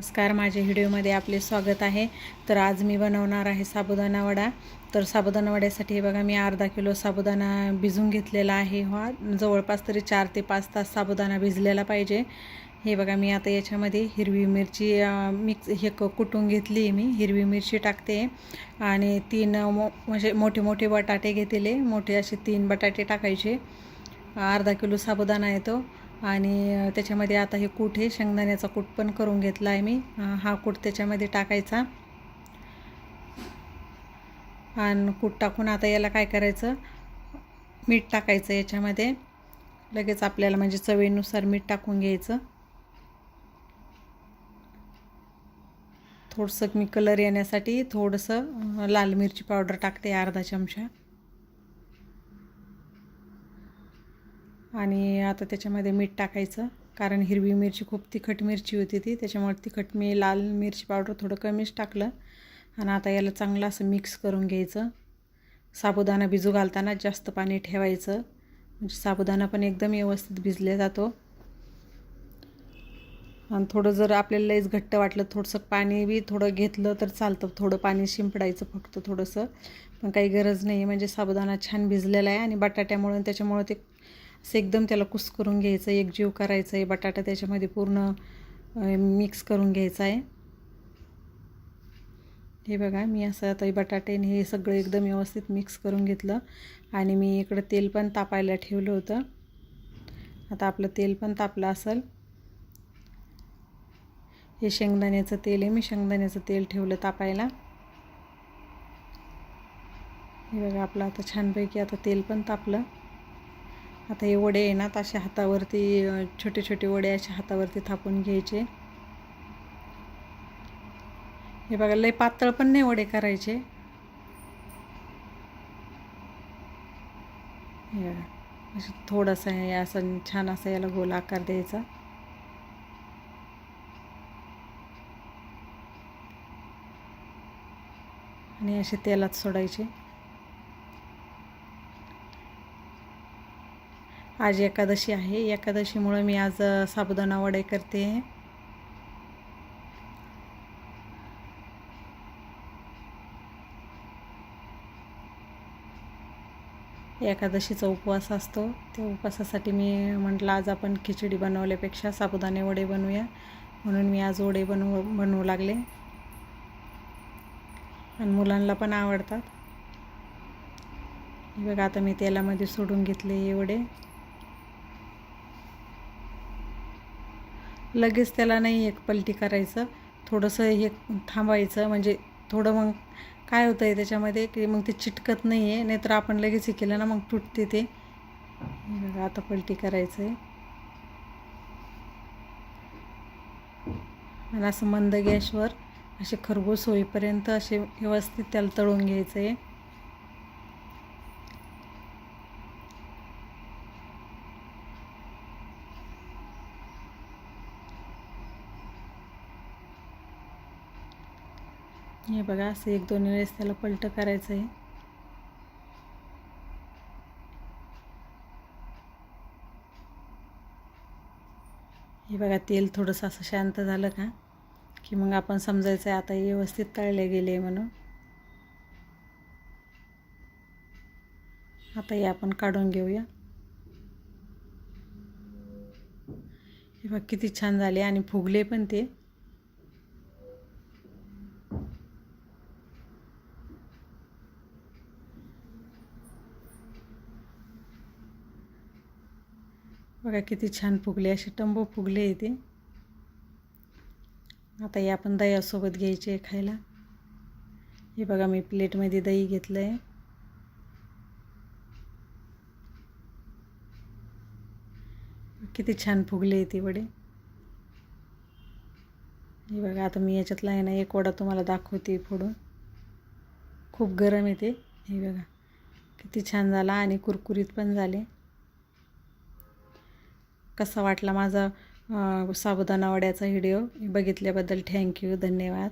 नमस्कार माझ्या व्हिडिओमध्ये आपले स्वागत आहे. तर आज मी बनवणार आहे साबुदाणा वडा. तर साबुदाणा वड्यासाठी हे बघा मी अर्धा किलो साबुदाणा भिजून घेतलेला आहे. हा जवळपास तरी चार ते पाच तास साबुदाणा भिजलेला पाहिजे. हे बघा मी आता याच्यामध्ये हिरवी मिरची मिक्स हे क कुटून घेतली आहे मी. हिरवी मिरची टाकते. आणि तीन मो म्हणजे मोठे मोठे बटाटे घेतले मोठे असे तीन बटाटे टाकायचे. अर्धा किलो साबुदाणा येतो आणि त्याच्यामध्ये आता हे कूट हे शेंगदाण्याचा कूट पण करून घेतला आहे मी. हा कूट त्याच्यामध्ये टाकायचा. आणि कूट टाकून आता याला काय करायचं? मीठ टाकायचं याच्यामध्ये. लगेच आपल्याला म्हणजे चवीनुसार मीठ टाकून घ्यायचं. थोडंसं मी कलर येण्यासाठी थोडंसं लाल मिरची पावडर टाकते अर्धा चमचा. आणि आता त्याच्यामध्ये मीठ टाकायचं. कारण हिरवी मिरची खूप तिखट मिरची होती ती. त्याच्यामुळे तिखट मी लाल मिरची पावडर थोडं कमीच टाकलं. आणि आता याला चांगलं असं मिक्स करून घ्यायचं. साबुदाणा भिजू घालताना जास्त पाणी ठेवायचं. म्हणजे साबुदाणा पण एकदम व्यवस्थित भिजले जातो. आणि थोडं जर आपल्याला लईच घट्ट वाटलं थोडंसं पाणी बी थोडं घेतलं तर चालतं. थोडं पाणी शिंपडायचं फक्त थोडंसं. पण काही गरज नाही म्हणजे साबुदाणा छान भिजलेला आहे आणि बटाट्यामुळे त्याच्यामुळं ते असं एकदम त्याला कुस करून घ्यायचं एकजीव करायचं आहे बटाटा त्याच्यामध्ये पूर्ण मिक्स करून घ्यायचं आहे हे बघा मी असं आता हे बटाटे आणि हे सगळं एकदम व्यवस्थित मिक्स करून घेतलं. आणि मी इकडं तेल पण तापायला ठेवलं होतं. आता आपलं तेल पण तापलं असेल. हे शेंगदाण्याचं तेल आहे मी शेंगदाण्याचं तेल ठेवलं तापायला. हे बघा आपलं आता छानपैकी आता तेल पण तापलं. आता हे वडे आहे ना असे हातावरती छोटे छोटे वडे असे हातावरती थापून घ्यायचे. हे बघा लय पातळ पण नाही वडे करायचे. हे बघा असं थोडंसं हे असं छान असं याला गोल आकार द्यायचा. आणि असे तेलात सोडायचे. आज एकादशी आहे. एकादशीमुळं मी आज साबुदाणा वडे करते. एकादशीचा उपवास असतो. त्या उपवासासाठी मी म्हटलं आज आपण खिचडी बनवल्यापेक्षा साबुदाणे वडे बनवूया. म्हणून मी आज वडे बनवू बनवू लागले. आणि मुलांना पण आवडतात. बघा आता मी तेलामध्ये सोडून घेतले हे वडे. लगेच त्याला नाही एक पलटी करायचं. थोडंसं हे थांबायचं. म्हणजे थोडं मग काय होतं आहे त्याच्यामध्ये की मग ते चिटकत नाही आहे नाहीतर आपण लगेच हे केलं ना मग तुटते ते. बघा आता पलटी करायचं आहे आणि असं मंद गॅसवर असे खरगोश होईपर्यंत असे व्यवस्थित त्याला तळून घ्यायचं आहे हे बघा असं एक दोन वेळेस त्याला पलट करायचं आहे हे बघा तेल थोडंसं असं शांत झालं का? की मग आपण समजायचं आहे आता व्यवस्थित तळले गेले म्हणून. आता हे आपण काढून घेऊया. हे बघ किती छान झाले आणि फुगले पण ते. बघा किती छान फुगले असे टंबो फुगले आहे ते आता हे आपण दह्यासोबत घ्यायचे आहे खायला. हे बघा मी प्लेटमध्ये दही घेतलं आहे किती छान फुगले आहे ती वडे. हे बघा आता मी याच्यातला आहे ना एक वडा तुम्हाला दाखवते फोडून. खूप गरम येते. हे बघा किती छान झाला आणि कुरकुरीत पण झाले. कसा वाटला माझा अ, साबुदाणा वड्याचा व्हिडिओ? बघितल्याबद्दल थँक्यू धन्यवाद.